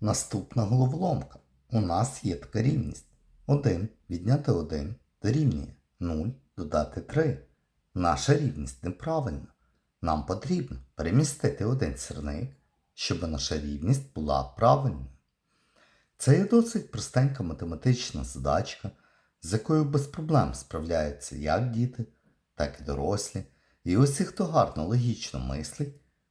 Наступна головоломка. У нас є така рівність. 1 відняти 1 дорівнює 0 додати 3. Наша рівність неправильна. Нам потрібно перемістити один сірник, щоб наша рівність була правильною. Це є досить простенька математична задачка, з якою без проблем справляються як діти, так і дорослі. І усі, хто гарно логічно мислить,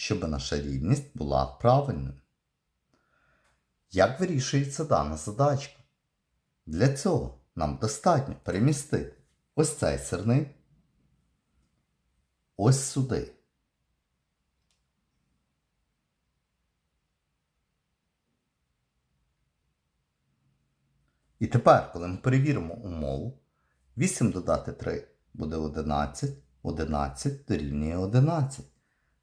щоб наша рівність була правильною. Як вирішується дана задачка? Для цього нам достатньо перемістити ось цей сирник ось сюди. І тепер, коли ми перевіримо умову, 8 додати 3 буде 11, 11 дорівнює 11.